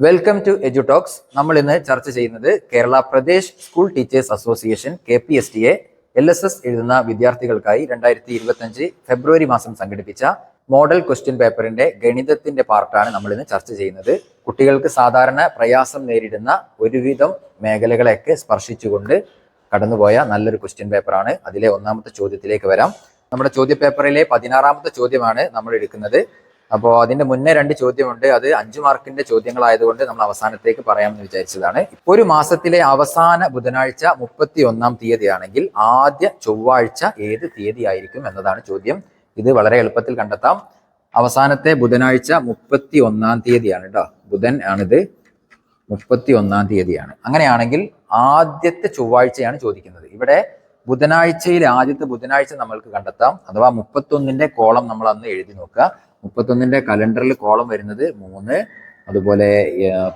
Welcome to എജുടോക്സ് നമ്മൾ ഇന്ന് ചർച്ച ചെയ്യുന്നത് Kerala Pradesh school teachers association K P S T A L S S എഴുതുന്ന വിദ്യാർത്ഥികൾക്കായി രണ്ടായിരത്തി ഇരുപത്തഞ്ച് ഫെബ്രുവരി മാസം സംഘടിപ്പിച്ച മോഡൽ ക്വസ്റ്റ്യൻ പേപ്പറിന്റെ ഗണിതത്തിന്റെ പാർട്ടാണ് നമ്മൾ ഇന്ന് ചർച്ച ചെയ്യുന്നത്. കുട്ടികൾക്ക് സാധാരണ പ്രയാസം നേരിടുന്ന ഒരുവിധം മേഖലകളെയൊക്കെ സ്പർശിച്ചുകൊണ്ട് കടന്നുപോയ നല്ലൊരു ക്വസ്റ്റ്യൻ പേപ്പറാണ്. അതിലെ ഒന്നാമത്തെ ചോദ്യത്തിലേക്ക് വരാം. നമ്മുടെ ചോദ്യ പേപ്പറിലെ പതിനാറാമത്തെ ചോദ്യമാണ് നമ്മൾ എടുക്കുന്നത്. അപ്പോൾ അതിന്റെ മുന്നേ രണ്ട് ചോദ്യമുണ്ട്. അത് അഞ്ചു മാർക്കിന്റെ ചോദ്യങ്ങളായതുകൊണ്ട് നമ്മൾ അവസാനത്തേക്ക് പറയാമെന്ന് വിചാരിച്ചതാണ്. ഒരു മാസത്തിലെ അവസാന ബുധനാഴ്ച മുപ്പത്തി ഒന്നാം തീയതിയാണെങ്കിൽ ആദ്യ ചൊവ്വാഴ്ച ഏത് തീയതി ആയിരിക്കും എന്നതാണ് ചോദ്യം. ഇത് വളരെ എളുപ്പത്തിൽ കണ്ടെത്താം. അവസാനത്തെ ബുധനാഴ്ച മുപ്പത്തി ഒന്നാം തീയതിയാണ് കേട്ടോ ബുധൻ ആണിത്. മുപ്പത്തി ഒന്നാം തീയതിയാണ്. അങ്ങനെയാണെങ്കിൽ ആദ്യത്തെ ചൊവ്വാഴ്ചയാണ് ചോദിക്കുന്നത്. ഇവിടെ ബുധനാഴ്ചയിൽ ആദ്യത്തെ ബുധനാഴ്ച നമ്മൾക്ക് കണ്ടെത്താം. അഥവാ മുപ്പത്തൊന്നിന്റെ കോളം നമ്മൾ അന്ന് എഴുതി നോക്കുക. മുപ്പത്തൊന്നിന്റെ കലണ്ടറിൽ കോളം വരുന്നത് മൂന്ന് അതുപോലെ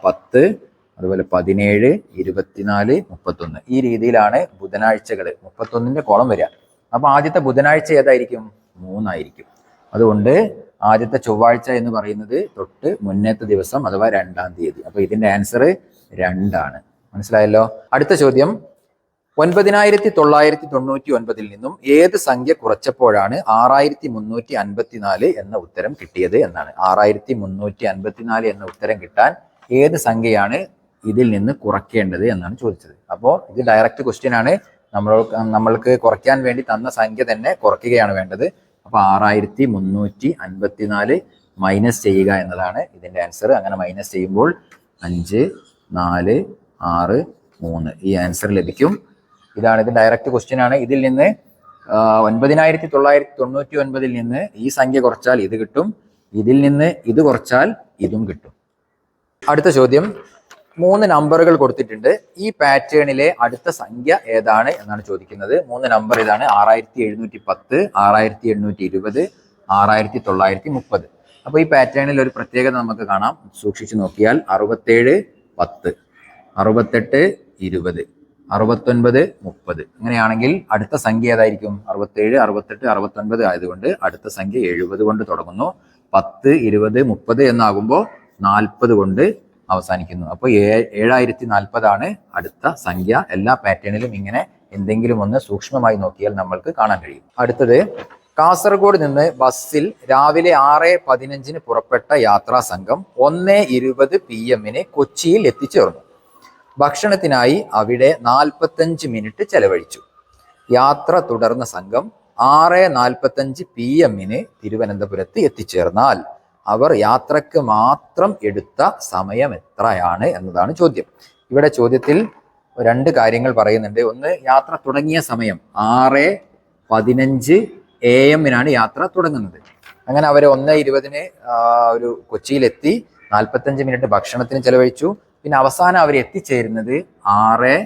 പത്ത് അതുപോലെ പതിനേഴ് ഇരുപത്തിനാല് മുപ്പത്തൊന്ന്. ഈ രീതിയിലാണ് ബുധനാഴ്ചകൾ മുപ്പത്തൊന്നിന്റെ കോളം വരിക. അപ്പൊ ആദ്യത്തെ ബുധനാഴ്ച ഏതായിരിക്കും? മൂന്നായിരിക്കും. അതുകൊണ്ട് ആദ്യത്തെ ചൊവ്വാഴ്ച എന്ന് പറയുന്നത് തൊട്ട് മുന്നത്തെ ദിവസം അഥവാ രണ്ടാം തീയതി. അപ്പൊ ഇതിന്റെ ആൻസർ രണ്ടാണ്. മനസ്സിലായല്ലോ? അടുത്ത ചോദ്യം. ഒൻപതിനായിരത്തി തൊള്ളായിരത്തി തൊണ്ണൂറ്റി ഒൻപതിൽ നിന്നും ഏത് സംഖ്യ കുറച്ചപ്പോഴാണ് ആറായിരത്തി മുന്നൂറ്റി അൻപത്തിനാല് എന്ന ഉത്തരം കിട്ടിയത് എന്നാണ്. ആറായിരത്തി മുന്നൂറ്റി അൻപത്തിനാല് എന്ന ഉത്തരം കിട്ടാൻ ഏത് സംഖ്യയാണ് ഇതിൽ നിന്ന് കുറയ്ക്കേണ്ടത് എന്നാണ് ചോദിച്ചത്. അപ്പോൾ ഇത് ഡയറക്റ്റ് ക്വസ്റ്റ്യൻ ആണ്. നമ്മൾ നമ്മൾക്ക് കുറയ്ക്കാൻ വേണ്ടി തന്ന സംഖ്യ തന്നെ കുറയ്ക്കുകയാണ് വേണ്ടത്. അപ്പോൾ ആറായിരത്തി മുന്നൂറ്റി അൻപത്തിനാല് മൈനസ് ചെയ്യുക എന്നതാണ് ഇതിന്റെ ആൻസർ അങ്ങനെ മൈനസ് ചെയ്യുമ്പോൾ അഞ്ച് നാല് ആറ് മൂന്ന് ഈ ആൻസർ ലഭിക്കും. ഇതാണ് ഇത് ഡയറക്റ്റ് ക്വസ്റ്റ്യൻ ആണ്. ഇതിൽ നിന്ന് ഒൻപതിനായിരത്തി തൊള്ളായിരത്തി തൊണ്ണൂറ്റി ഒൻപതിൽ നിന്ന് ഈ സംഖ്യ കുറച്ചാൽ ഇത് കിട്ടും. ഇതിൽ നിന്ന് ഇത് കുറച്ചാൽ ഇതും കിട്ടും. അടുത്ത ചോദ്യം. മൂന്ന് നമ്പറുകൾ കൊടുത്തിട്ടുണ്ട്. ഈ പാറ്റേണിലെ അടുത്ത സംഖ്യ ഏതാണ് എന്നാണ് ചോദിക്കുന്നത്. മൂന്ന് നമ്പർ ഇതാണ്. ആറായിരത്തി എഴുന്നൂറ്റി പത്ത് ആറായിരത്തി എണ്ണൂറ്റി ഇരുപത് ആറായിരത്തി തൊള്ളായിരത്തി മുപ്പത് അപ്പോൾ ഈ പാറ്റേണിൽ ഒരു പ്രത്യേകത നമുക്ക് കാണാം. സൂക്ഷിച്ചു നോക്കിയാൽ അറുപത്തേഴ് പത്ത് അറുപത്തെട്ട് ഇരുപത്. അറുപത്തൊൻപത് മുപ്പത്. അങ്ങനെയാണെങ്കിൽ അടുത്ത സംഖ്യ ഏതായിരിക്കും? അറുപത്തേഴ് അറുപത്തെട്ട് അറുപത്തൊൻപത് ആയതുകൊണ്ട് അടുത്ത സംഖ്യ എഴുപത് കൊണ്ട് തുടങ്ങുന്നു. പത്ത് ഇരുപത് മുപ്പത് എന്നാകുമ്പോൾ നാൽപ്പത് കൊണ്ട് അവസാനിക്കുന്നു. അപ്പോൾ ഏഴായിരത്തി നാൽപ്പതാണ് അടുത്ത സംഖ്യ. എല്ലാ പാറ്റേണിലും ഇങ്ങനെ എന്തെങ്കിലും ഒന്ന് സൂക്ഷ്മമായി നോക്കിയാൽ നമ്മൾക്ക് കാണാൻ കഴിയും. അടുത്തത് കാസർഗോഡ് നിന്ന് ബസ്സിൽ രാവിലെ ആറ് പതിനഞ്ചിന് പുറപ്പെട്ട യാത്രാ സംഘം ഒന്ന് ഇരുപത് പി എമ്മിന് കൊച്ചിയിൽ എത്തിച്ചേർന്നു. ഭക്ഷണത്തിനായി അവിടെ നാൽപ്പത്തഞ്ച് മിനിറ്റ് ചെലവഴിച്ചു. യാത്ര തുടർന്ന സംഘം ആറ് നാൽപ്പത്തഞ്ച് പി എമ്മിന് തിരുവനന്തപുരത്ത് എത്തിച്ചേർന്നാൽ അവർ യാത്രയ്ക്ക് മാത്രം എടുത്ത സമയം എത്രയാണ് എന്നതാണ് ചോദ്യം. ഇവിടെ ചോദ്യത്തിൽ രണ്ട് കാര്യങ്ങൾ പറയുന്നുണ്ട്. ഒന്ന് യാത്ര തുടങ്ങിയ സമയം ആറ് പതിനഞ്ച് എ എമ്മിനാണ് യാത്ര തുടങ്ങുന്നത്. അങ്ങനെ അവർ ഒന്ന് ഇരുപതിന് ഒരു കൊച്ചിയിലെത്തി നാൽപ്പത്തഞ്ച് മിനിറ്റ് ഭക്ഷണത്തിന് ചെലവഴിച്ചു. പിന്നെ അവസാനം അവർ എത്തിച്ചേരുന്നത് ആറ്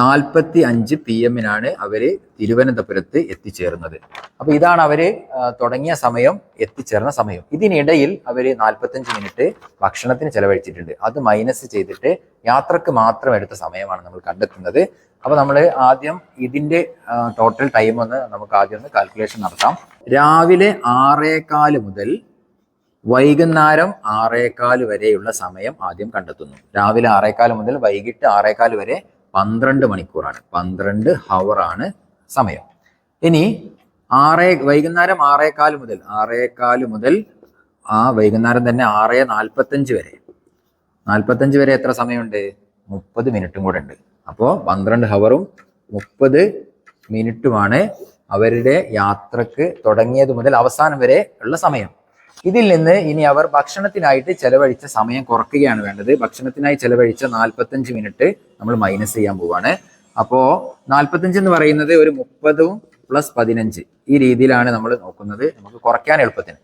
നാൽപ്പത്തി അഞ്ച് പി എമ്മിനാണ് അവർ തിരുവനന്തപുരത്ത് എത്തിച്ചേർന്നത്. അപ്പോൾ ഇതാണ് അവർ തുടങ്ങിയ സമയം എത്തിച്ചേർന്ന സമയം. ഇതിനിടയിൽ അവർ നാൽപ്പത്തഞ്ച് മിനിറ്റ് ഭക്ഷണത്തിന് ചെലവഴിച്ചിട്ടുണ്ട്. അത് മൈനസ് ചെയ്തിട്ട് യാത്രയ്ക്ക് മാത്രം എടുത്ത സമയമാണ് നമ്മൾ കണ്ടെത്തുന്നത്. അപ്പോൾ നമ്മൾ ആദ്യം ഇതിന്റെ ടോട്ടൽ ടൈം ഒന്ന് നമുക്ക് ആദ്യം ഒന്ന് കാൽക്കുലേഷൻ നടത്താം. രാവിലെ ആറേകാൽ മുതൽ വൈകുന്നേരം ആറേകാൽ വരെയുള്ള സമയം ആദ്യം കണ്ടെത്തുന്നു. രാവിലെ ആറേകാൽ മുതൽ വൈകിട്ട് ആറേകാൽ വരെ പന്ത്രണ്ട് മണിക്കൂറാണ്. പന്ത്രണ്ട് ഹവറാണ് സമയം. ഇനി ആറേ വൈകുന്നേരം ആറേകാൽ മുതൽ ആറേകാൽ മുതൽ ആ വൈകുന്നേരം തന്നെ ആറ് നാൽപ്പത്തഞ്ച് വരെ. നാൽപ്പത്തഞ്ച് വരെ എത്ര സമയമുണ്ട്? മുപ്പത് മിനിറ്റും കൂടെ ഉണ്ട്. അപ്പോൾ പന്ത്രണ്ട് ഹവറും മുപ്പത് മിനിറ്റുമാണ് അവരുടെ യാത്രയ്ക്ക് തുടങ്ങിയത് മുതൽ അവസാനം വരെ ഉള്ള സമയം. ഇതിൽ നിന്ന് ഇനി അവർ ഭക്ഷണത്തിനായിട്ട് ചെലവഴിച്ച സമയം കുറയ്ക്കുകയാണ് വേണ്ടത്. ഭക്ഷണത്തിനായി ചെലവഴിച്ച നാൽപ്പത്തഞ്ച് മിനിറ്റ് നമ്മൾ മൈനസ് ചെയ്യാൻ പോവാണ്. അപ്പോ നാൽപ്പത്തഞ്ച് എന്ന് പറയുന്നത് ഒരു മുപ്പതും പ്ലസ് പതിനഞ്ച് ഈ രീതിയിലാണ് നമ്മൾ നോക്കുന്നത്. നമുക്ക് കുറയ്ക്കാൻ എളുപ്പത്തിന്.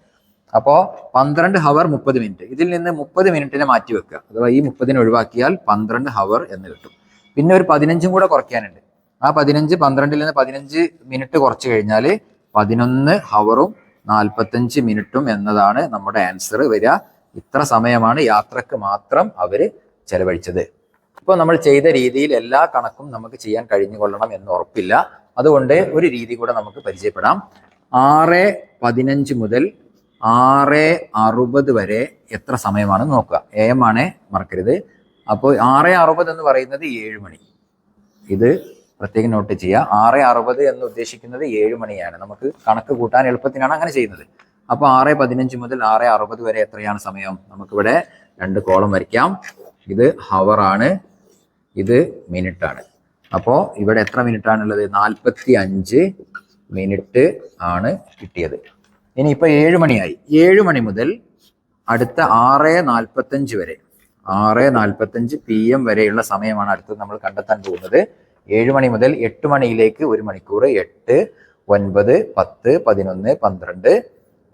അപ്പോ പന്ത്രണ്ട് ഹവർ മുപ്പത് മിനിറ്റ് ഇതിൽ നിന്ന് മുപ്പത് മിനിറ്റിനെ മാറ്റി വെക്കുക. അഥവാ ഈ മുപ്പതിനെ ഒഴിവാക്കിയാൽ പന്ത്രണ്ട് ഹവർ എന്ന് കിട്ടും. പിന്നെ ഒരു പതിനഞ്ചും കൂടെ കുറയ്ക്കാനുണ്ട്. ആ പതിനഞ്ച് പന്ത്രണ്ടിൽ നിന്ന് പതിനഞ്ച് മിനിറ്റ് കുറച്ച് കഴിഞ്ഞാൽ പതിനൊന്ന് ഹവറും നാൽപ്പത്തഞ്ച് മിനിറ്റും എന്നതാണ് നമ്മുടെ ആൻസർ വരിക. ഇത്ര സമയമാണ് യാത്രയ്ക്ക് മാത്രം അവർ ചെലവഴിച്ചത്. ഇപ്പോൾ നമ്മൾ ചെയ്ത രീതിയിൽ എല്ലാ കണക്കും നമുക്ക് ചെയ്യാൻ കഴിഞ്ഞുകൊള്ളണം എന്ന് ഉറപ്പില്ല. അതുകൊണ്ട് ഒരു രീതി കൂടെ നമുക്ക് പരിചയപ്പെടാം. ആറ് പതിനഞ്ച് മുതൽ ആറ് അറുപത് വരെ എത്ര സമയമാണ് നോക്കുക. എ എം ആണ് മറക്കരുത്. അപ്പോൾ ആറ് അറുപത് എന്ന് പറയുന്നത് ഏഴ് മണി. ഇത് പ്രത്യേകം നോട്ട് ചെയ്യുക. ആറ് അറുപത് എന്ന് ഉദ്ദേശിക്കുന്നത് ഏഴ് മണിയാണ്. നമുക്ക് കണക്ക് കൂട്ടാൻ എളുപ്പത്തിനാണ് അങ്ങനെ ചെയ്യുന്നത്. അപ്പോൾ ആറ് പതിനഞ്ച് മുതൽ ആറ് അറുപത് വരെ എത്രയാണ് സമയം? നമുക്കിവിടെ രണ്ട് കോളം വരയ്ക്കാം. ഇത് ഹവറാണ് ഇത് മിനിറ്റാണ് അപ്പോൾ ഇവിടെ എത്ര മിനിറ്റ് ആണുള്ളത്? നാൽപ്പത്തി അഞ്ച് മിനിറ്റ് ആണ് കിട്ടിയത്. ഇനി ഇപ്പൊ ഏഴ് മണിയായി. ഏഴ് മണി മുതൽ അടുത്ത ആറ് നാൽപ്പത്തഞ്ച് വരെ. ആറ് നാൽപ്പത്തഞ്ച് പി എം വരെയുള്ള സമയമാണ് അടുത്തത് നമ്മൾ കണ്ടെത്താൻ പോകുന്നത്. ഏഴ് മണി മുതൽ എട്ട് മണിയിലേക്ക് ഒരു മണിക്കൂർ എട്ട് ഒൻപത് പത്ത് പതിനൊന്ന് പന്ത്രണ്ട്.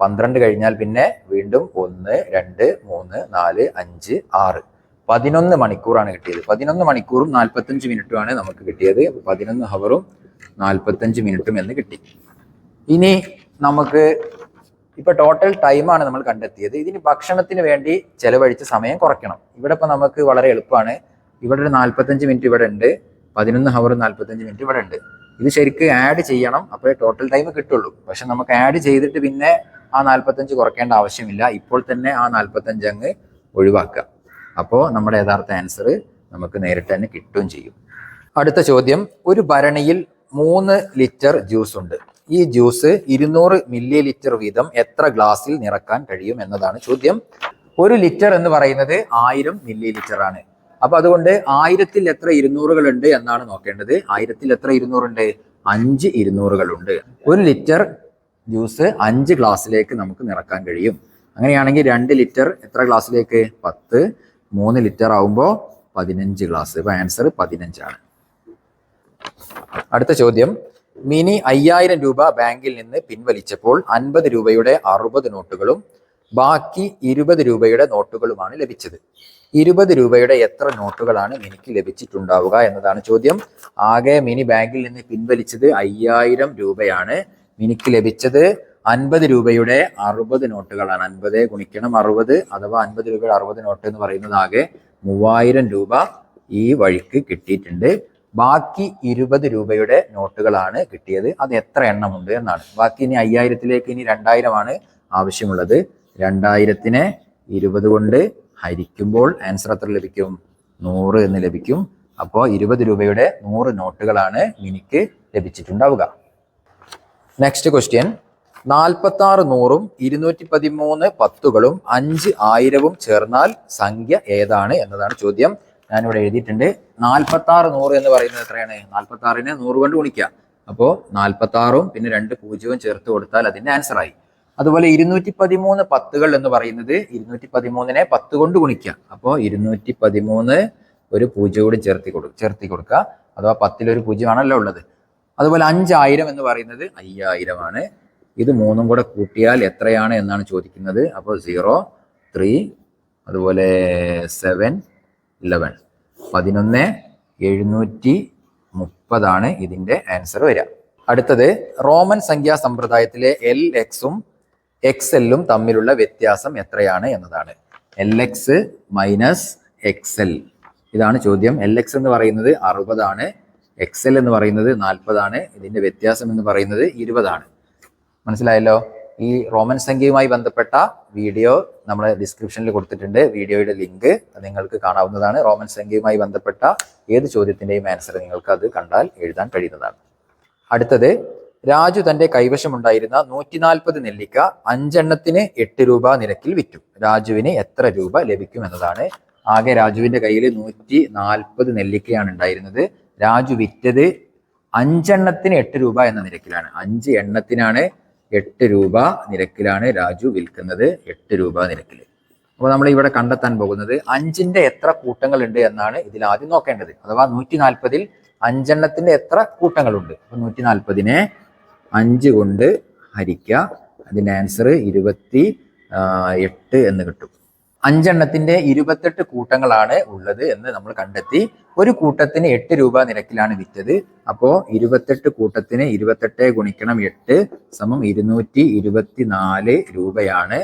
പന്ത്രണ്ട് കഴിഞ്ഞാൽ പിന്നെ വീണ്ടും ഒന്ന് രണ്ട് മൂന്ന് നാല് അഞ്ച് ആറ്. പതിനൊന്ന് മണിക്കൂറാണ് കിട്ടിയത്. പതിനൊന്ന് മണിക്കൂറും നാൽപ്പത്തഞ്ച് മിനിറ്റുമാണ് നമുക്ക് കിട്ടിയത്. പതിനൊന്ന് ഹവറും നാൽപ്പത്തഞ്ച് മിനിറ്റും എന്ന് കിട്ടി. ഇനി നമുക്ക് ഇപ്പൊ ടോട്ടൽ ടൈമാണ് നമ്മൾ കണ്ടെത്തിയത്. ഇതിന് ഭക്ഷണത്തിന് വേണ്ടി ചെലവഴിച്ച സമയം കുറയ്ക്കണം. ഇവിടെ ഇപ്പൊ നമുക്ക് വളരെ എളുപ്പമാണ്. ഇവിടെ ഒരു നാൽപ്പത്തഞ്ച് മിനിറ്റ് ഇവിടെ ഉണ്ട്. പതിനൊന്ന് ഹവർ നാൽപ്പത്തഞ്ച് മിനിറ്റ് ഇവിടെ ഉണ്ട് ഇത് ശരിക്ക് ആഡ് ചെയ്യണം അപ്പോഴേ ടോട്ടൽ ടൈം കിട്ടുള്ളൂ. പക്ഷെ നമുക്ക് ആഡ് ചെയ്തിട്ട് പിന്നെ ആ നാൽപ്പത്തഞ്ച് കുറയ്ക്കേണ്ട ആവശ്യമില്ല. ഇപ്പോൾ തന്നെ ആ നാൽപ്പത്തഞ്ച് അങ്ങ് ഒഴിവാക്കുക. അപ്പോൾ നമ്മുടെ യഥാർത്ഥ ആൻസർ നമുക്ക് നേരിട്ട് തന്നെ കിട്ടുകയും ചെയ്യും. അടുത്ത ചോദ്യം ഒരു ഭരണിയിൽ മൂന്ന് ലിറ്റർ ജ്യൂസ് ഉണ്ട്. ഈ ജ്യൂസ് ഇരുന്നൂറ് മില്ലി ലിറ്റർ വീതം എത്ര ഗ്ലാസ്സിൽ നിറക്കാൻ കഴിയും എന്നതാണ് ചോദ്യം. ഒരു ലിറ്റർ എന്ന് പറയുന്നത് ആയിരം മില്ലി ലിറ്റർ ആണ്. അപ്പൊ അതുകൊണ്ട് ആയിരത്തിൽ എത്ര ഇരുന്നൂറുകൾ ഉണ്ട് എന്നാണ് നോക്കേണ്ടത്. ആയിരത്തിൽ എത്ര ഇരുന്നൂറുണ്ട്? അഞ്ച് ഇരുന്നൂറുകളുണ്ട്. ഒരു ലിറ്റർ ജ്യൂസ് അഞ്ച് ഗ്ലാസ്സിലേക്ക് നമുക്ക് നിറക്കാൻ കഴിയും. അങ്ങനെയാണെങ്കിൽ രണ്ട് ലിറ്റർ എത്ര ഗ്ലാസ്സിലേക്ക്? പത്ത്. മൂന്ന് ലിറ്റർ ആവുമ്പോൾ പതിനഞ്ച് ഗ്ലാസ്. ഇപ്പൊ ആൻസർ പതിനഞ്ചാണ്. അടുത്ത ചോദ്യം. മിനി അയ്യായിരം രൂപ ബാങ്കിൽ നിന്ന് പിൻവലിച്ചപ്പോൾ അൻപത് രൂപയുടെ അറുപത് നോട്ടുകളും ബാക്കി ഇരുപത് രൂപയുടെ നോട്ടുകളുമാണ് ലഭിച്ചത്. ഇരുപത് രൂപയുടെ എത്ര നോട്ടുകളാണ് മിനിക്ക് ലഭിച്ചിട്ടുണ്ടാവുക എന്നതാണ് ചോദ്യം. ആകെ മിനി ബാങ്കിൽ നിന്ന് പിൻവലിച്ചത് അയ്യായിരം രൂപയാണ് മിനിക്ക് ലഭിച്ചത്. അൻപത് രൂപയുടെ അറുപത് നോട്ടുകളാണ്. അൻപത് ഗുണിക്കണം അറുപത് അഥവാ അൻപത് രൂപയുടെ അറുപത് നോട്ട് എന്ന് പറയുന്നത് ആകെ മൂവായിരം രൂപ ഈ വഴിക്ക് കിട്ടിയിട്ടുണ്ട്. ബാക്കി ഇരുപത് രൂപയുടെ നോട്ടുകളാണ് കിട്ടിയത്. അത് എത്ര എണ്ണമുണ്ട് എന്നാണ്. ബാക്കി ഇനി അയ്യായിരത്തിലേക്ക് ഇനി രണ്ടായിരമാണ് ആവശ്യമുള്ളത്. രണ്ടായിരത്തിനെ ഇരുപത് കൊണ്ട് ഹരിക്കുമ്പോൾ ആൻസർ എത്ര ലഭിക്കും? നൂറ് എന്ന് ലഭിക്കും. അപ്പോൾ ഇരുപത് രൂപയുടെ നൂറ് നോട്ടുകളാണ് മിനിക്ക് ലഭിച്ചിട്ടുണ്ടാവുക. നെക്സ്റ്റ് ക്വസ്റ്റ്യൻ നാൽപ്പത്തി ആറ് നൂറും ഇരുന്നൂറ്റി പതിമൂന്ന് പത്തുകളും അഞ്ച് ആയിരവും ചേർന്നാൽ സംഖ്യ ഏതാണ് എന്നതാണ് ചോദ്യം. ഞാനിവിടെ എഴുതിയിട്ടുണ്ട്. നാൽപ്പത്തി ആറ് നൂറ് എന്ന് പറയുന്നത് എത്രയാണ്? നാൽപ്പത്തി ആറിനെ നൂറ് കൊണ്ട് ഗുണിക്കുക. അപ്പോൾ നാൽപ്പത്തി ആറും പിന്നെ രണ്ട് പൂജ്യവും ചേർത്ത് കൊടുത്താൽ അതിന്റെ ആൻസർ ആയി. അതുപോലെ ഇരുന്നൂറ്റി പതിമൂന്ന് പത്തുകൾ എന്ന് പറയുന്നത് ഇരുന്നൂറ്റി പതിമൂന്നിനെ പത്ത് കൊണ്ട് ഗുണിക്കുക. അപ്പോൾ ഇരുന്നൂറ്റി പതിമൂന്ന് ഒരു പൂജ്യം കൂടി ചേർത്തി കൊടു ചേർത്തി കൊടുക്കുക. അഥവാ പത്തിലൊരു പൂജ്യമാണല്ലോ ഉള്ളത്. അതുപോലെ അഞ്ചായിരം എന്ന് പറയുന്നത് അയ്യായിരമാണ്. ഇത് മൂന്നും കൂടെ കൂട്ടിയാൽ എത്രയാണ് എന്നാണ് ചോദിക്കുന്നത്. അപ്പോൾ സീറോ ത്രീ അതുപോലെ സെവൻ ഇലവൻ. പതിനൊന്ന് എഴുന്നൂറ്റി മുപ്പതാണ് ഇതിന്റെ ആൻസർ വരിക. അടുത്തത് റോമൻ സംഖ്യാ സമ്പ്രദായത്തിലെ എൽ എക്സും എക്സ് എല്ലും തമ്മിലുള്ള വ്യത്യാസം എത്രയാണ് എന്നതാണ്. L X minus X L ഇതാണ് ചോദ്യം. എൽ എക്സ് എന്ന് പറയുന്നത് അറുപതാണ്. എക്സ് എൽ എന്ന് പറയുന്നത് നാൽപ്പതാണ്. ഇതിന്റെ വ്യത്യാസം എന്ന് പറയുന്നത് ഇരുപതാണ്. മനസ്സിലായല്ലോ? ഈ റോമൻ സംഖ്യയുമായി ബന്ധപ്പെട്ട വീഡിയോ നമ്മൾ ഡിസ്ക്രിപ്ഷനിൽ കൊടുത്തിട്ടുണ്ട്. വീഡിയോയുടെ ലിങ്ക് നിങ്ങൾക്ക് കാണാവുന്നതാണ്. റോമൻ സംഖ്യയുമായി ബന്ധപ്പെട്ട ഏത് ചോദ്യത്തിന്റെയും ആൻസർ നിങ്ങൾക്ക് അത് കണ്ടാൽ എഴുതാൻ കഴിയുന്നതാണ്. അടുത്തത് രാജു തന്റെ കൈവശമുണ്ടായിരുന്ന നൂറ്റി നാൽപ്പത് നെല്ലിക്ക അഞ്ചെണ്ണത്തിന് എട്ട് രൂപ നിരക്കിൽ വിറ്റു. രാജുവിന് എത്ര രൂപ ലഭിക്കും എന്നതാണ് ആകെ രാജുവിന്റെ കയ്യിൽ നൂറ്റി നാൽപ്പത് നെല്ലിക്കയാണ് ഉണ്ടായിരുന്നത്. രാജു വിറ്റത് അഞ്ചെണ്ണത്തിന് എട്ട് രൂപ എന്ന നിരക്കിലാണ്. അഞ്ച് എണ്ണത്തിനാണ് എട്ട് രൂപ നിരക്കിലാണ് രാജു വിൽക്കുന്നത്. എട്ട് രൂപ നിരക്കിൽ അപ്പോൾ നമ്മൾ ഇവിടെ കണ്ടെത്താൻ പോകുന്നത് അഞ്ചിന്റെ എത്ര കൂട്ടങ്ങൾ ഉണ്ട് എന്നാണ് ഇതിൽ ആദ്യം നോക്കേണ്ടത്. അഥവാ നൂറ്റി നാൽപ്പതിൽ അഞ്ചെണ്ണത്തിന്റെ എത്ര കൂട്ടങ്ങളുണ്ട്? അപ്പൊ നൂറ്റി നാൽപ്പതിനെ അഞ്ച് കൊണ്ട് ഹരിക്കുക അതിന്റെ ആൻസർ ഇരുപത്തി എട്ട് എന്ന് കിട്ടും. അഞ്ചെണ്ണത്തിന്റെ ഇരുപത്തെട്ട് കൂട്ടങ്ങളാണ് ഉള്ളത് എന്ന് നമ്മൾ കണ്ടെത്തി. ഒരു കൂട്ടത്തിന് എട്ട് രൂപ നിരക്കിലാണ് വിറ്റത്. അപ്പോൾ ഇരുപത്തെട്ട് കൂട്ടത്തിന് ഇരുപത്തെട്ട് ഗുണിക്കണം എട്ട് സമം ഇരുന്നൂറ്റി ഇരുപത്തിനാല് രൂപയാണ്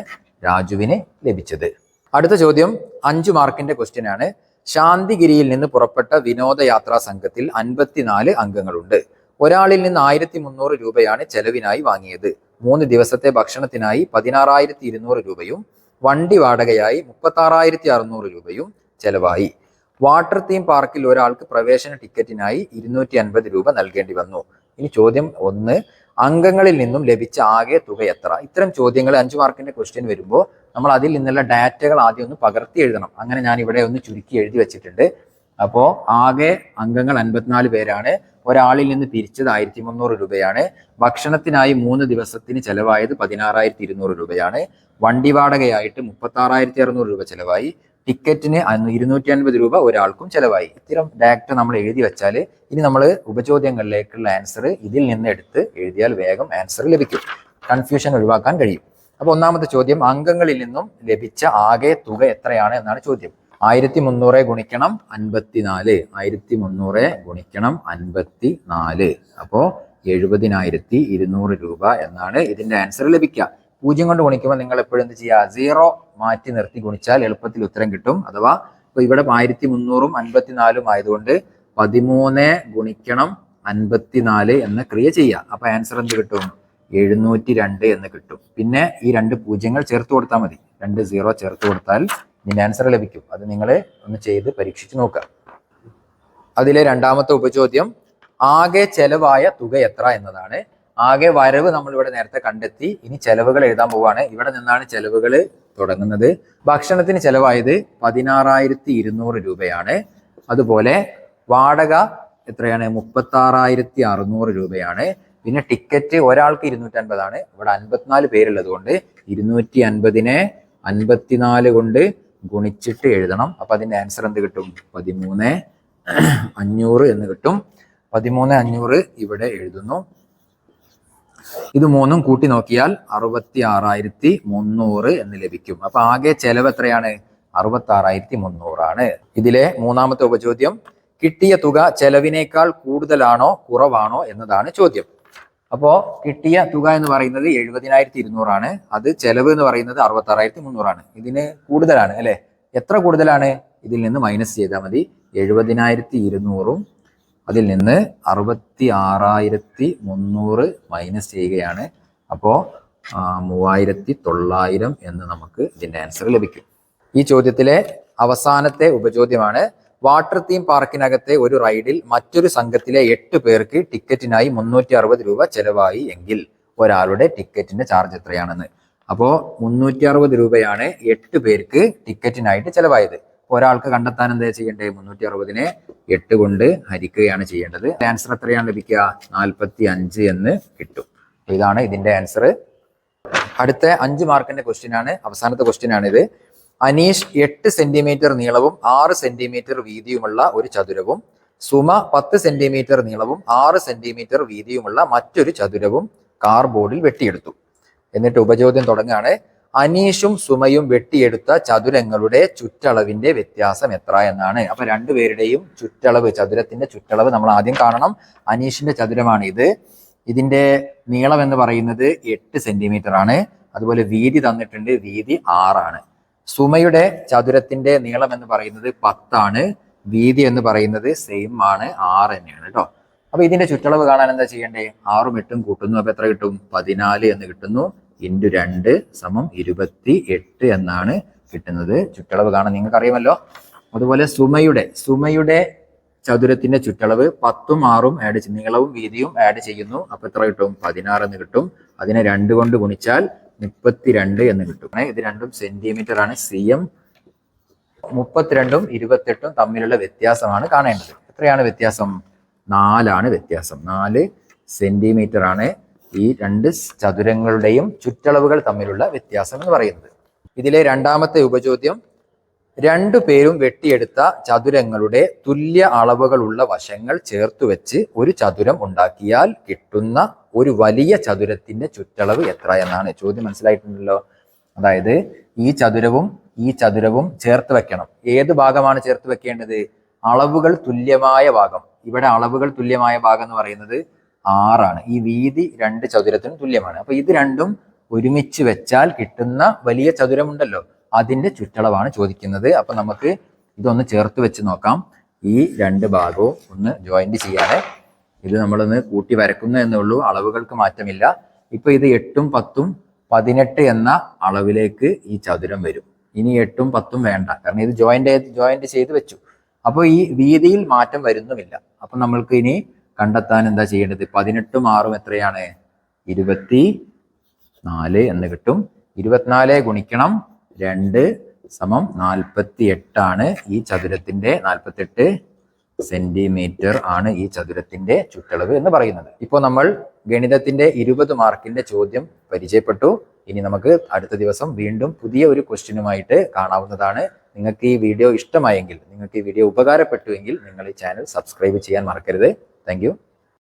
രാജുവിന് ലഭിച്ചത്. അടുത്ത ചോദ്യം അഞ്ചു മാർക്കിന്റെ ക്വസ്റ്റ്യൻ ആണ്. ശാന്തിഗിരിയിൽ നിന്ന് പുറപ്പെട്ട വിനോദയാത്രാ സംഘത്തിൽ അൻപത്തിനാല് അംഗങ്ങളുണ്ട്. ഒരാളിൽ നിന്ന് ആയിരത്തി മുന്നൂറ് രൂപയാണ് ചെലവിനായി വാങ്ങിയത്. മൂന്ന് ദിവസത്തെ ഭക്ഷണത്തിനായി പതിനാറായിരത്തി ഇരുന്നൂറ് രൂപയും വണ്ടി വാടകയായി മുപ്പത്താറായിരത്തി അറുന്നൂറ് രൂപയും ചെലവായി. വാട്ടർ തീം പാർക്കിൽ ഒരാൾക്ക് പ്രവേശന ടിക്കറ്റിനായി ഇരുന്നൂറ്റി അൻപത് രൂപ നൽകേണ്ടി വന്നു. ഇനി ചോദ്യം ഒന്ന് അംഗങ്ങളിൽ നിന്നും ലഭിച്ച ആകെ തുക എത്ര? ഇത്തരം ചോദ്യങ്ങൾ അഞ്ച് മാർക്കിന്റെ ക്വസ്റ്റ്യൻ വരുമ്പോൾ നമ്മൾ അതിൽ നിന്നുള്ള ഡാറ്റകൾ ആദ്യം ഒന്ന് പകർത്തി എഴുതണം. അങ്ങനെ ഞാൻ ഇവിടെ ഒന്ന് ചുരുക്കി എഴുതി വെച്ചിട്ടുണ്ട്. അപ്പോൾ ആകെ അംഗങ്ങൾ അൻപത്തിനാല് പേരാണ്. ഒരാളിൽ നിന്ന് പിരിച്ചത് ആയിരത്തി മുന്നൂറ് രൂപയാണ്. ഭക്ഷണത്തിനായി മൂന്ന് ദിവസത്തിന് ചെലവായത് പതിനാറായിരത്തി ഇരുന്നൂറ് രൂപയാണ്. വണ്ടി വാടകയായിട്ട് മുപ്പത്തി ആറായിരത്തി അറുന്നൂറ് രൂപ ചെലവായി. ടിക്കറ്റിന് ഇരുന്നൂറ്റി അൻപത് രൂപ ഒരാൾക്കും ചെലവായി. ഇത്തരം ഡയറക്റ്റ് നമ്മൾ എഴുതി വെച്ചാൽ ഇനി നമ്മൾ ഉപചോദ്യങ്ങളിലേക്കുള്ള ആൻസർ ഇതിൽ നിന്ന് എടുത്ത് എഴുതിയാൽ വേഗം ആൻസർ ലഭിക്കും. കൺഫ്യൂഷൻ ഒഴിവാക്കാൻ കഴിയും. അപ്പോൾ ഒന്നാമത്തെ ചോദ്യം അംഗങ്ങളിൽ നിന്നും ലഭിച്ച ആകെ തുക എത്രയാണ് എന്നാണ് ചോദ്യം. ആയിരത്തി മുന്നൂറ് ഗുണിക്കണം അൻപത്തിനാല്. ആയിരത്തി മുന്നൂറ് ഗുണിക്കണം അൻപത്തി നാല് അപ്പോ എഴുപതിനായിരത്തി ഇരുന്നൂറ് രൂപ എന്നാണ് ഇതിന്റെ ആൻസർ ലഭിക്കുക. പൂജ്യം കൊണ്ട് ഗുണിക്കുമ്പോൾ നിങ്ങൾ എപ്പോഴും എന്ത് ചെയ്യുക? സീറോ മാറ്റി നിർത്തി ഗുണിച്ചാൽ എളുപ്പത്തിൽ ഉത്തരം കിട്ടും. അഥവാ ഇപ്പൊ ഇവിടെ ആയിരത്തി മുന്നൂറും അൻപത്തിനാലും ആയതുകൊണ്ട് പതിമൂന്ന് ഗുണിക്കണം അൻപത്തിനാല് എന്ന് ക്രിയ ചെയ്യുക. അപ്പോൾ ആൻസർ എന്ത് കിട്ടും? എഴുന്നൂറ്റി രണ്ട് എന്ന് കിട്ടും. പിന്നെ ഈ രണ്ട് പൂജ്യങ്ങൾ ചേർത്ത് കൊടുത്താൽ മതി. രണ്ട് സീറോ ചേർത്ത് കൊടുത്താൽ ഇതിന്റെ ആൻസർ ലഭിക്കും. അത് നിങ്ങൾ ഒന്ന് ചെയ്ത് പരീക്ഷിച്ച് നോക്കുക. അതിലെ രണ്ടാമത്തെ ഉപചോദ്യം ആകെ ചെലവായ തുക എത്ര എന്നതാണ്. ആകെ വരവ് നമ്മൾ ഇവിടെ നേരത്തെ കണ്ടെത്തി. ഇനി ചെലവുകൾ എഴുതാൻ പോവാണ്. ഇവിടെ നിന്നാണ് ചെലവുകൾ തുടങ്ങുന്നത്. ഭക്ഷണത്തിന് ചെലവായത് പതിനാറായിരത്തി ഇരുന്നൂറ് രൂപയാണ്. അതുപോലെ വാടക എത്രയാണ്? മുപ്പത്തി ആറായിരത്തി അറുന്നൂറ് രൂപയാണ്. പിന്നെ ടിക്കറ്റ് ഒരാൾക്ക് ഇരുന്നൂറ്റി അൻപതാണ് ഇവിടെ അൻപത്തിനാല് പേരുള്ളത് കൊണ്ട് ഇരുന്നൂറ്റി അൻപതിനെ അൻപത്തിനാല് കൊണ്ട് ഗുണിച്ചിട്ട് എഴുതണം. അപ്പൊ അതിന്റെ ആൻസർ എന്ത് കിട്ടും? പതിമൂന്ന് അഞ്ഞൂറ് എന്ന് കിട്ടും. പതിമൂന്ന് അഞ്ഞൂറ് ഇവിടെ എഴുതുന്നു. ഇത് മൂന്നും കൂട്ടി നോക്കിയാൽ അറുപത്തി ആറായിരത്തി മുന്നൂറ് എന്ന് ലഭിക്കും. അപ്പൊ ആകെ ചെലവ് എത്രയാണ്? അറുപത്തി ആറായിരത്തി മുന്നൂറാണ് ഇതിലെ മൂന്നാമത്തെ ഉപചോദ്യം കിട്ടിയ തുക ചെലവിനേക്കാൾ കൂടുതലാണോ കുറവാണോ എന്നതാണ് ചോദ്യം. അപ്പോ കിട്ടിയ തുക എന്ന് പറയുന്നത് എഴുപതിനായിരത്തി ഇരുന്നൂറാണ് അത് ചെലവ് എന്ന് പറയുന്നത് അറുപത്തി ആറായിരത്തി മുന്നൂറാണ് ഇതിന് കൂടുതലാണ് അല്ലെ? എത്ര കൂടുതലാണ്? ഇതിൽ നിന്ന് മൈനസ് ചെയ്താൽ മതി. എഴുപതിനായിരത്തി ഇരുന്നൂറും അതിൽ നിന്ന് അറുപത്തി ആറായിരത്തി മുന്നൂറ് മൈനസ് ചെയ്യുകയാണ്. അപ്പോൾ മൂവായിരത്തി തൊള്ളായിരം എന്ന് നമുക്ക് ഇതിന്റെ ആൻസർ ലഭിക്കും. ഈ ചോദ്യത്തിലെ അവസാനത്തെ ഉപചോദ്യമാണ് വാട്ടർ തീം പാർക്കിനകത്തെ ഒരു റൈഡിൽ മറ്റൊരു സംഘത്തിലെ എട്ട് പേർക്ക് ടിക്കറ്റിനായി മുന്നൂറ്റി അറുപത് രൂപ ചെലവായി എങ്കിൽ ഒരാളുടെ ടിക്കറ്റിന്റെ ചാർജ് എത്രയാണെന്ന്. അപ്പോ മുന്നൂറ്റി അറുപത് രൂപയാണ് എട്ട് പേർക്ക് ടിക്കറ്റിനായിട്ട് ചെലവായത്. ഒരാൾക്ക് കണ്ടെത്താൻ എന്താ ചെയ്യേണ്ടത് മുന്നൂറ്റി അറുപതിനെ എട്ട് കൊണ്ട് ഹരിക്കുകയാണ് ചെയ്യേണ്ടത്. ആൻസർ എത്രയാണ് ലഭിക്കുക? നാൽപ്പത്തി അഞ്ച് എന്ന് കിട്ടും. ഇതാണ് ഇതിന്റെ ആൻസർ. അടുത്ത അഞ്ച് മാർക്കിന്റെ ക്വസ്റ്റ്യൻ ആണ്. അവസാനത്തെ ക്വസ്റ്റ്യൻ ആണിത്. അനീഷ് എട്ട് സെന്റിമീറ്റർ നീളവും ആറ് സെന്റിമീറ്റർ വീതിയുമുള്ള ഒരു ചതുരവും സുമ പത്ത് സെന്റിമീറ്റർ നീളവും ആറ് സെന്റിമീറ്റർ വീതിയുമുള്ള മറ്റൊരു ചതുരവും കാർബോർഡിൽ വെട്ടിയെടുത്തു. എന്നിട്ട് ഉപചോദ്യം തുടങ്ങുകയാണ്. അനീഷും സുമയും വെട്ടിയെടുത്ത ചതുരങ്ങളുടെ ചുറ്റളവിന്റെ വ്യത്യാസം എത്ര എന്നാണ്. അപ്പൊ രണ്ടുപേരുടെയും ചുറ്റളവ് ചതുരത്തിന്റെ ചുറ്റളവ് നമ്മൾ ആദ്യം കാണണം. അനീഷിന്റെ ചതുരമാണ് ഇത് ഇതിന്റെ നീളം എന്ന് പറയുന്നത് എട്ട് സെന്റിമീറ്റർ ആണ് അതുപോലെ വീതി തന്നിട്ടുണ്ട് വീതി ആറാണ്. സുമയുടെ ചതുരത്തിന്റെ നീളം എന്ന് പറയുന്നത് പത്താണ് വീതി എന്ന് പറയുന്നത് സെയിം ആണ് ആറ് തന്നെയാണ് കേട്ടോ അപ്പൊ ഇതിന്റെ ചുറ്റളവ് കാണാൻ എന്താ ചെയ്യണ്ടേ? ആറും എട്ടും കൂട്ടുന്നു. അപ്പൊ എത്ര കിട്ടും? പതിനാല് എന്ന് കിട്ടുന്നു. ഇന്റു രണ്ട് സമം ഇരുപത്തി എട്ട് എന്നാണ് കിട്ടുന്നത്. ചുറ്റളവ് കാണാൻ നിങ്ങൾക്ക് അറിയാമല്ലോ അതുപോലെ സുമയുടെ സുമയുടെ ചതുരത്തിന്റെ ചുറ്റളവ് പത്തും ആറും ആഡ് നീളവും വീതിയും ആഡ് ചെയ്യുന്നു. അപ്പൊ എത്ര കിട്ടും? പതിനാറ് എന്ന് കിട്ടും. അതിനെ രണ്ട് കൊണ്ട് ഗുണിച്ചാൽ മുപ്പത്തിരണ്ട് എന്ന് കിട്ടും. ഇത് രണ്ടും സെന്റിമീറ്റർ ആണ്. സി എം മുപ്പത്തിരണ്ടും ഇരുപത്തെട്ടും തമ്മിലുള്ള വ്യത്യാസമാണ് കാണേണ്ടത്. എത്രയാണ് വ്യത്യാസം? നാലാണ് വ്യത്യാസം. നാല് സെന്റിമീറ്റർ ആണ് ഈ രണ്ട് ചതുരങ്ങളുടെയും ചുറ്റളവുകൾ തമ്മിലുള്ള വ്യത്യാസം എന്ന് പറയുന്നത്. ഇതിലെ രണ്ടാമത്തെ ഉപചോദ്യം രണ്ടു പേരും വെട്ടിയെടുത്ത ചതുരങ്ങളുടെ തുല്യ അളവുകളുള്ള വശങ്ങൾ ചേർത്ത് വെച്ച് ഒരു ചതുരം ഉണ്ടാക്കിയാൽ കിട്ടുന്ന ഒരു വലിയ ചതുരത്തിന്റെ ചുറ്റളവ് എത്ര എന്നാണ് ചോദ്യം മനസ്സിലായിട്ടുണ്ടല്ലോ. അതായത് ഈ ചതുരവും ഈ ചതുരവും ചേർത്ത് വെക്കണം. ഏത് ഭാഗമാണ് ചേർത്ത് വെക്കേണ്ടത്? അളവുകൾ തുല്യമായ ഭാഗം. ഇവിടെ അളവുകൾ തുല്യമായ ഭാഗം എന്ന് പറയുന്നത് ആറാണ്. ഈ വീതി രണ്ട് ചതുരത്തിനും തുല്യമാണ്. അപ്പൊ ഇത് രണ്ടും ഒരുമിച്ച് വെച്ചാൽ കിട്ടുന്ന വലിയ ചതുരമുണ്ടല്ലോ. അതിന്റെ ചുറ്റളവാണ് ചോദിക്കുന്നത്. അപ്പൊ നമുക്ക് ഇതൊന്ന് ചേർത്ത് വെച്ച് നോക്കാം. ഈ രണ്ട് ഭാഗവും ഒന്ന് ജോയിന്റ് ചെയ്യാതെ ഇത് നമ്മളൊന്ന് കൂട്ടി വരക്കുന്നു എന്നേ ഉള്ളൂ. അളവുകൾക്ക് മാറ്റമില്ല. ഇപ്പൊ ഇത് എട്ടും പത്തും പതിനെട്ട് എന്ന അളവിലേക്ക് ഈ ചതുരം വരും. ഇനി എട്ടും പത്തും വേണ്ട. കാരണം ഇത് ജോയിന്റ് ജോയിന്റ് ചെയ്ത് വെച്ചു. അപ്പോൾ ഈ വീതിയിൽ മാറ്റം വരുന്നുമില്ല. അപ്പൊ നമ്മൾക്ക് ഇനി കണ്ടെത്താൻ എന്താ ചെയ്യേണ്ടത്? പതിനെട്ടും ആറും എത്രയാണ്? ഇരുപത്തി നാല് എന്ന് കിട്ടും. ഇരുപത്തിനാല് ഗുണിക്കണം രണ്ട് സമം നാൽപ്പത്തി എട്ടാണ് ഈ ചതുരത്തിന്റെ നാൽപ്പത്തെട്ട് സെന്റിമീറ്റർ ആണ് ഈ ചതുരത്തിന്റെ ചുറ്റളവ് എന്ന് പറയുന്നത്. ഇപ്പോൾ നമ്മൾ ഗണിതത്തിന്റെ ഇരുപത് മാർക്കിന്റെ ചോദ്യം പരിചയപ്പെട്ടു. ഇനി നമുക്ക് അടുത്ത ദിവസം വീണ്ടും പുതിയ ഒരു ക്വസ്റ്റ്യനുമായിട്ട് കാണാവുന്നതാണ്. നിങ്ങൾക്ക് ഈ വീഡിയോ ഇഷ്ടമായെങ്കിൽ നിങ്ങൾക്ക് ഈ വീഡിയോ ഉപകാരപ്പെട്ടുവെങ്കിൽ നിങ്ങൾ ഈ ചാനൽ സബ്സ്ക്രൈബ് ചെയ്യാൻ മറക്കരുത്. താങ്ക്